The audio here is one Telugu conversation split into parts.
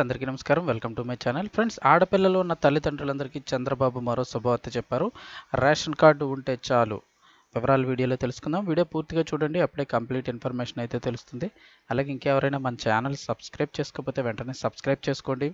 అందరికీ నమస్కారం. Welcome to my channel friends ఆడపిల్లలు ఉన్న తల్లిదండ్రులందరికీ చంద్రబాబు మరో శుభవార్త చెప్పారు. రేషన్ కార్డు ఉంటే చాలు. వివరాలు వీడియోలో తెలుసుకుందాం. వీడియో పూర్తిగా చూడండి. అప్పుడే కంప్లీట్ ఇన్ఫర్మేషన్ అయితే తెలుస్తుంది. అలాగే ఇంకెవరైనా మన ఛానల్ సబ్స్క్రైబ్ చేసుకోకపోతే వెంటనే సబ్స్క్రైబ్ చేసుకోండి.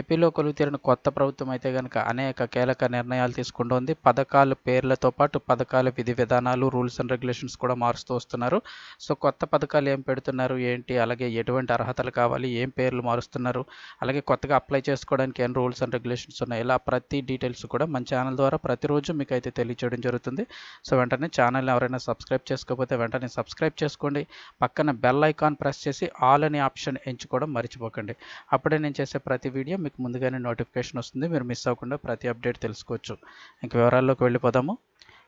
ఏపీలో కొలుగుతీరిన కొత్త ప్రభుత్వం అయితే కనుక అనేక కీలక నిర్ణయాలు తీసుకుంటోంది. పథకాల పేర్లతో పాటు పథకాల విధి విధానాలు రూల్స్ అండ్ రెగ్యులేషన్స్ కూడా మారుస్తూ వస్తున్నారు. సో కొత్త పథకాలు ఏం పెడుతున్నారు? ఏంటి? అలాగే ఎటువంటి అర్హతలు కావాలి? ఏం పేర్లు మారుస్తున్నారు? అలాగే కొత్తగా అప్లై చేసుకోవడానికి ఏం రూల్స్ అండ్ రెగ్యులేషన్స్ ఉన్నాయి? ఇలా ప్రతి డీటెయిల్స్ కూడా మన ఛానల్ ద్వారా ప్రతిరోజు మీకు అయితే తెలియచేయడం జరుగుతుంది. సో వెంటనే ఛానల్ని ఎవరైనా సబ్స్క్రైబ్ చేసుకోకపోతే వెంటనే సబ్స్క్రైబ్ చేసుకోండి. పక్కన బెల్ ఐకాన్ ప్రెస్ చేసి ఆల్ అనే ఆప్షన్ ఎంచుకోవడం మర్చిపోకండి. అప్పుడే నేను చేసే ప్రతి వీడియో మీకు ముందుగానే నోటిఫికేషన్ వస్తుంది. మీరు మిస్ అవ్వకుండా ప్రతి అప్డేట్ తెలుసుకోవచ్చు. ఇంక వివరాల్లోకి వెళ్ళిపోదాము.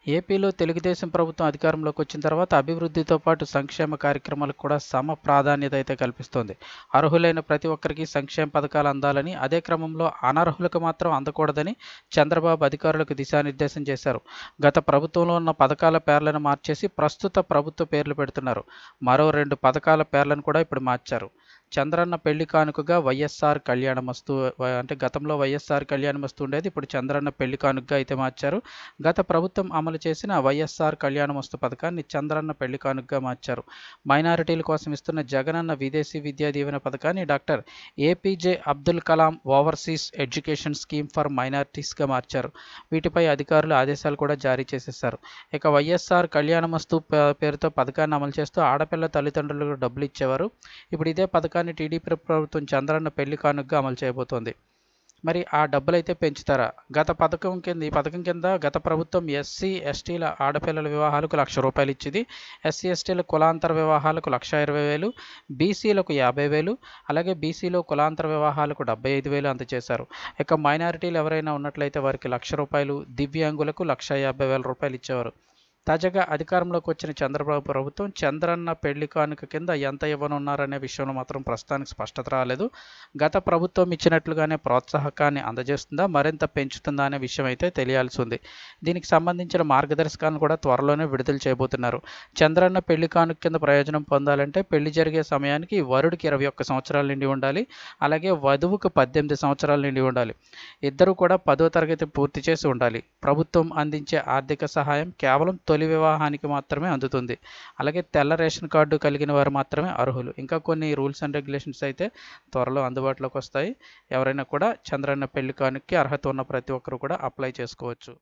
ఏపీలో తెలుగుదేశం ప్రభుత్వం అధికారంలోకి వచ్చిన తర్వాత అభివృద్ధితో పాటు సంక్షేమ కార్యక్రమాలకు కూడా సమ ప్రాధాన్యత అయితే కల్పిస్తోంది. అర్హులైన ప్రతి ఒక్కరికి సంక్షేమ పథకాలు అందాలని అదే క్రమంలో అనర్హులకు మాత్రం అందకూడదని చంద్రబాబు అధికారులకు దిశానిర్దేశం చేశారు. గత ప్రభుత్వంలో ఉన్న పథకాల పేర్లను మార్చేసి ప్రస్తుత ప్రభుత్వ పేర్లు పెడుతున్నారు. మరో రెండు పథకాల పేర్లను కూడా ఇప్పుడు మార్చారు. చంద్రన్న పెళ్ళి కానుకగా వైఎస్ఆర్ కళ్యాణమస్తు అంటే గతంలో వైఎస్ఆర్ కళ్యాణమస్తు ఉండేది ఇప్పుడు చంద్రన్న పెళ్ళి కానుకగా అయితే మార్చారు. గత ప్రభుత్వం అమలు చేసిన వైఎస్ఆర్ కళ్యాణమస్తు పథకాన్ని చంద్రన్న పెళ్ళి కానుకగా మార్చారు. మైనారిటీల కోసం ఇస్తున్న జగనన్న విదేశీ విద్యా దీవెన పథకాన్ని doctor APJ Abdul Kalam overseas education scheme for మైనారిటీస్గా మార్చారు. వీటిపై అధికారులు ఆదేశాలు కూడా జారీ చేసేశారు. ఇక వైఎస్ఆర్ కళ్యాణమస్తు పేరుతో పథకాన్ని అమలు చేస్తూ ఆడపిల్ల తల్లిదండ్రులకు డబ్బులు ఇచ్చేవారు. ఇప్పుడు ఇదే పథకాన్ని టీడీపీ ప్రభుత్వం చంద్రన్న పెళ్ళి కానుకగా అమలు చేయబోతోంది. మరి ఆ డబ్బులైతే పెంచుతారా? గత పథకం కింద ఈ పథకం కింద గత ప్రభుత్వం ఎస్సీ ఎస్టీల ఆడపిల్లల వివాహాలకు లక్ష రూపాయలు ఇచ్చింది. ఎస్సీ ఎస్టీల కులాంతర వివాహాలకు లక్ష ఇరవై వేలు బీసీలకు యాభై వేలు అలాగే బీసీలో కులాంతర వివాహాలకు డెబ్బై ఐదు వేలు అందజేశారు ఇక మైనారిటీలు ఎవరైనా ఉన్నట్లయితే వారికి లక్ష రూపాయలు దివ్యాంగులకు లక్ష యాభై వేల రూపాయలు ఇచ్చేవారు. తాజాగా అధికారంలోకి వచ్చిన చంద్రబాబు ప్రభుత్వం చంద్రన్న పెళ్ళి కానుక కింద ఎంత ఇవ్వనున్నారనే విషయంలో మాత్రం ప్రస్తుతానికి స్పష్టత రాలేదు. గత ప్రభుత్వం ఇచ్చినట్లుగానే ప్రోత్సాహకాన్ని అందజేస్తుందా మరింత పెంచుతుందా అనే విషయం అయితే తెలియాల్సి ఉంది. దీనికి సంబంధించిన మార్గదర్శకాలను కూడా త్వరలోనే విడుదల చేయబోతున్నారు. చంద్రన్న పెళ్ళి కానుక కింద ప్రయోజనం పొందాలంటే పెళ్ళి జరిగే సమయానికి వరుడికి ఇరవై ఒక్క సంవత్సరాల నిండి ఉండాలి అలాగే వధువుకు పద్దెనిమిది సంవత్సరాల నిండి ఉండాలి. ఇద్దరు కూడా పదో తరగతి పూర్తి చేసి ఉండాలి. ప్రభుత్వం అందించే ఆర్థిక సహాయం కేవలం తొలి వివాహానికి మాత్రమే అందుతుంది. అలాగే తెల్ల రేషన్ కార్డు కలిగిన వారు మాత్రమే అర్హులు. ఇంకా కొన్ని రూల్స్ అండ్ రెగ్యులేషన్స్ అయితే త్వరలో అందుబాటులోకి వస్తాయి. ఎవరైనా కూడా చంద్రన్న పెళ్ళి కానుకకి అర్హత ఉన్న ప్రతి ఒక్కరు కూడా అప్లై చేసుకోవచ్చు.